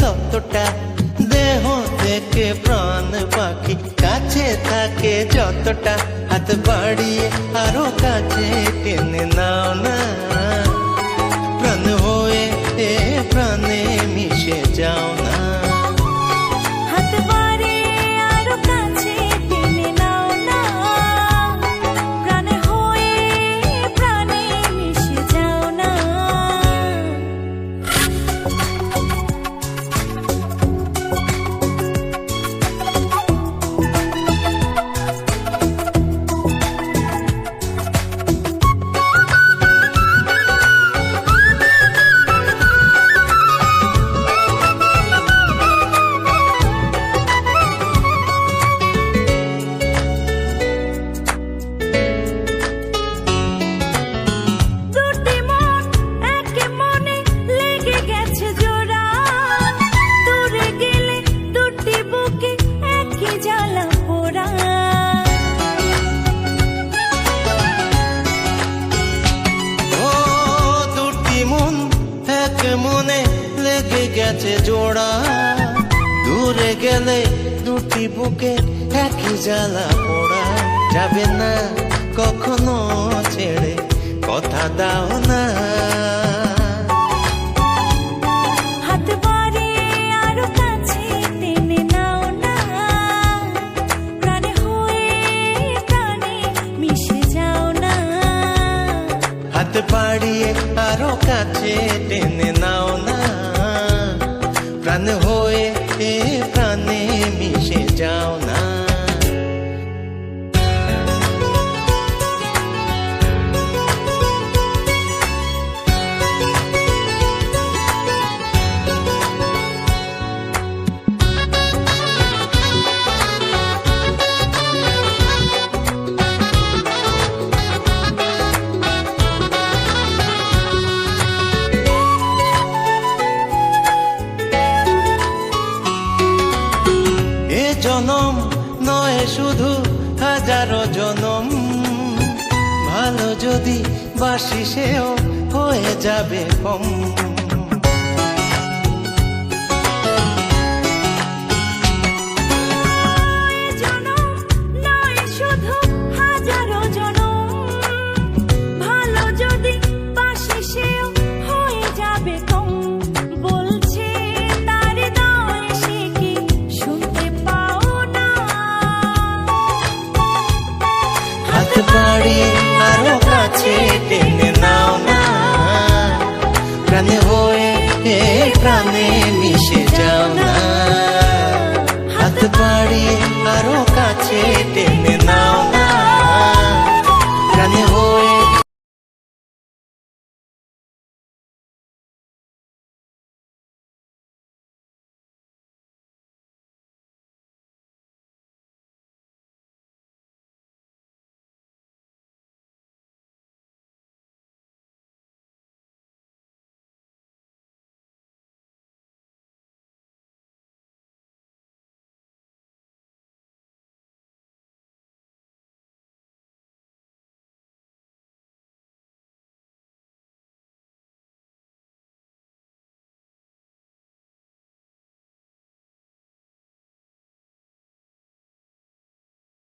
ততটা দেহ থেকে প্রাণ পাখি কাছে থাকে যতটা। হাত বাড়িয়ে আরও কাছে টেনে নাও না। ও, দুটি মন এক মনে লেগে গেছে জোড়া। দূরে গেলে দুটি বুকে একই জ্বালা পোড়া। যাবে না কখনো ছেড়ে, কথা দাও না। বাড়িয়ে আরও কাছে টেনে নাও না। প্রাণ হয়ে প্রাণে মিশে যাও না। জনম নয় শুধু হাজারো জনম। ভালো যদি বাসি সেও হয়ে যাবে কম। বাড়িয়ে আরও কাছে টেনে নাও না। প্রাণে হয়ে প্রাণে মিশে যাও না। হাত বাড়ি, আরও কাছে টেনে